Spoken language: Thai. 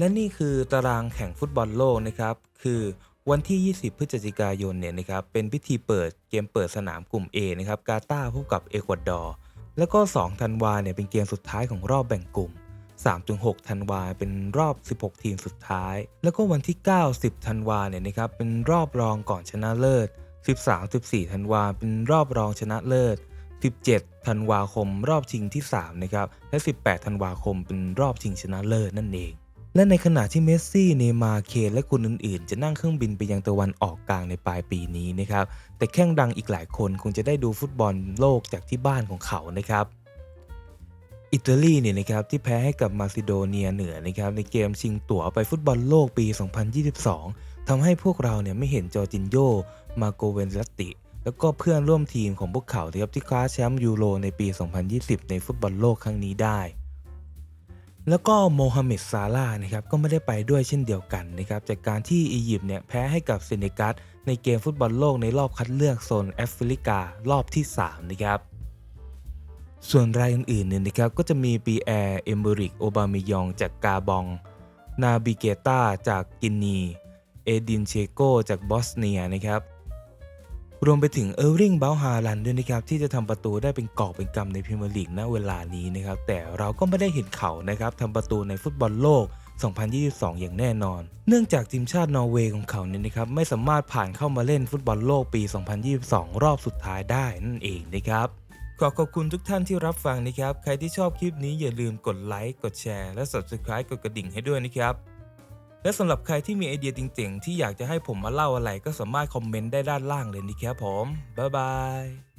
และนี่คือตารางแข่งฟุตบอลโลกนะครับ คือวันที่ 20 พฤศจิกายนเนี่ยนะครับ เป็นพิธีเปิดเกมเปิดสนามกลุ่ม A นะครับ กาตาร์พบกับเอกวาดอร์ แล้วก็ 2 ธันวาเนี่ยเป็นเกมสุดท้ายของรอบแบ่งกลุ่ม 3-6 ธันวาเป็นรอบ 16 ทีมสุดท้าย แล้วก็วันที่ 9 10 ธันวาเนี่ยนะครับ เป็นรอบรองก่อนชนะเลิศ 13-14 ธันวาเป็นรอบรองชนะเลิศ 17 ธันวาคม รอบชิงที่ 3 นะครับ และ 18 ธันวาคมเป็นรอบชิงชนะเลิศนั่นเอง และในขณะที่เมสซี่ เนมาร์เคน และคนอื่นๆ จะนั่งเครื่องบินไปยังตะวันออกกลางในปลายปีนี้นะครับ แต่แข้งดังอีกหลายคนคงจะได้ดูฟุตบอลโลกจากที่บ้านของเขานะครับ อิตาลีเนี่ยนะครับที่แพ้ให้กับมาซิโดเนียเหนือนะครับในเกมชิงตั๋วไปฟุตบอลโลกปี 2022ทำให้พวกเราเนี่ยไม่เห็นจอร์จินโย มาโกเวนลัตติ แล้วก็เพื่อนร่วมทีมของพวกเขาครับที่คว้าแชมป์ยูโรในปี 2020 ในฟุตบอลโลกครั้งนี้ได้ แล้วก็โมฮัมเหม็ดซาลาห์นะครับก็ไม่ได้ไปด้วยเช่นเดียวกันนะครับจากการที่อียิปต์เนี่ยแพ้ให้กับเซเนกัสในเกมฟุตบอลโลกในรอบคัดเลือกโซนแอฟริการอบที่ 3 นะครับส่วนรายอื่นๆเนี่ยนะครับก็จะมีปีแอร์เอมบริกโอบามิยองจากกาบอง นาบิเกตาจากกินี เอดินเชโกจากบอสเนียนะครับ รวมไปถึงเออร์ริงเบลฮาลันด้วยนะครับที่จะทำประตูได้เป็นกอบเป็นกำในพรีเมียร์ลีกณเวลานี้นะครับแต่เราก็ไม่ได้เห็นเขานะครับทำประตูในฟุตบอลโลก 2022 อย่างแน่นอน เนื่องจากทีมชาตินอร์เวย์ของเขาเนี่ยนะครับไม่สามารถผ่านเข้ามาเล่นฟุตบอลโลกปี 2022 รอบสุดท้ายได้นั่นเองนะครับขอขอบคุณทุกท่านที่รับฟังนะครับ ใครที่ชอบคลิปนี้อย่าลืมกดไลค์ กดแชร์ และ Subscribe กดกระดิ่งให้ด้วยนะครับ และสำหรับใครที่มีไอเดียเจ๋งๆที่อยากจะให้ผมมาเล่าอะไรก็สามารถคอมเมนต์ได้ด้านล่างเลยนะครับผม บ๊ายบาย